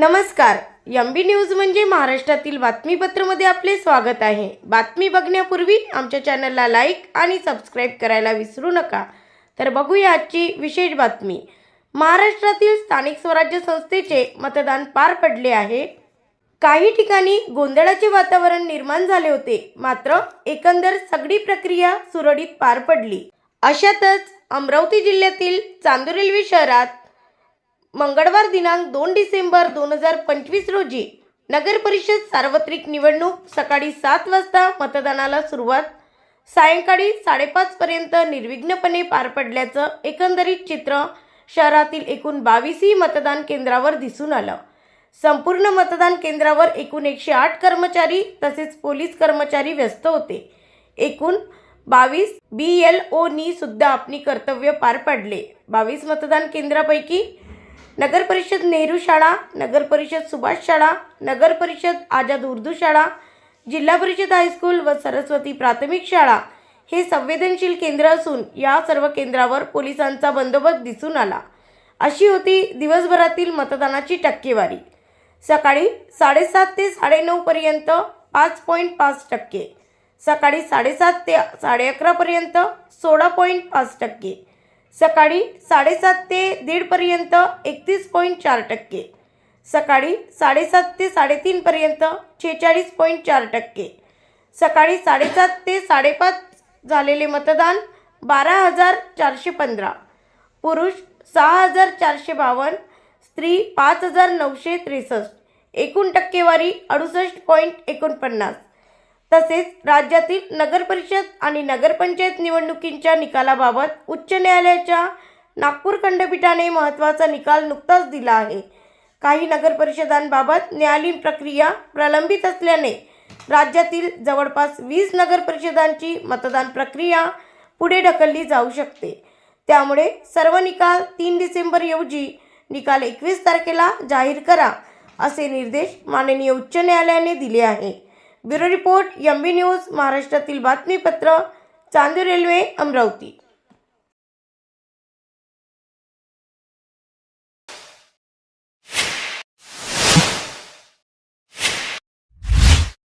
नमस्कार. M B news म्हणजे महाराष्ट्रातील बातमीपत्रमध्ये आपले स्वागत आहे. बातमी बघण्यापूर्वी आमच्या चॅनलला लाईक आणि सबस्क्राईब करायला विसरू नका. तर बघूया आजची विशेष बातमी. महाराष्ट्रातील स्थानिक स्वराज्य संस्थेचे मतदान पार पडले आहे. काही ठिकाणी गोंधळाचे वातावरण निर्माण झाले होते. मात्र एकंदर सगळी प्रक्रिया सुरळीत पार पडली. अशातच अमरावती जिल्ह्यातील चांदूर रेल्वे शहरात मंगळवार दिनांक दोन डिसेंबर दोन हजार पंचवीस रोजी नगर परिषद सार्वत्रिक निवडणूक सकाळी सात वाजता मतदानाला सुरुवात. सायंकाळी साडेपाचपर्यंत निर्विघ्नपणे पार पडल्याचं एकंदरीत चित्र शहरातील एकूण बावीसही मतदान केंद्रावर दिसून आलं. संपूर्ण मतदान केंद्रावर एकूण एकशे आठ कर्मचारी तसेच पोलीस कर्मचारी व्यस्त होते. एकूण बावीस बी एल ओनी सुद्धा आपली कर्तव्य पार पाडले. बावीस मतदान केंद्रापैकी नगर परिषद नेहरू शाळा नगर परिषद सुभाष शाळा नगर परिषद आझाद उर्दू शाळा जिल्हा परिषद हायस्कूल व सरस्वती प्राथमिक शाळा हे संवेदनशील केंद्र असून या सर्व केंद्रावर पोलिसांचा बंदोबस्त दिसून आला. अशी होती दिवसभरातील मतदानाची टक्केवारी. सकाळी साडेसात ते साडेनऊ पर्यंत पाच पॉईंट पाच टक्के. सकाळी साडेसात ते साडे अकरापर्यंत सोळा पॉईंट पाच टक्के. सकाळी साडेसात ते दीडपर्यंत एकतीस पॉईंट चार टक्के. सकाळी साडेसात ते साडेतीनपर्यंत छेचाळीस पॉईंट चार टक्के. सकाळी साडेसात ते साडेपाच झालेले मतदान बारा हजार चारशे पंधरा. पुरुष सहा हजार चारशे बावन्न स्त्री पाच हजार नऊशे त्रेसष्ट. एकूण टक्केवारी अडुसष्ट पॉईंट एकोणपन्नास. तसेच राज्यातील नगरपरिषद आणि नगरपंचायत निवडणुकींच्या निकालाबाबत उच्च न्यायालयाच्या नागपूर खंडपीठाने महत्त्वाचा निकाल नुकताच दिला आहे. काही नगरपरिषदांबाबत न्यायालयीन प्रक्रिया प्रलंबित असल्याने राज्यातील जवळपास वीस नगरपरिषदांची मतदान प्रक्रिया पुढे ढकलली जाऊ शकते. त्यामुळे सर्व निकाल तीन डिसेंबर ऐवजी निकाल एकवीस तारखेला जाहीर करा असे निर्देश माननीय उच्च न्यायालयाने दिले आहे. Bureau report M B news महाराष्ट्रातील बातमीपत्र चांदूर रेल्वे अमरावती.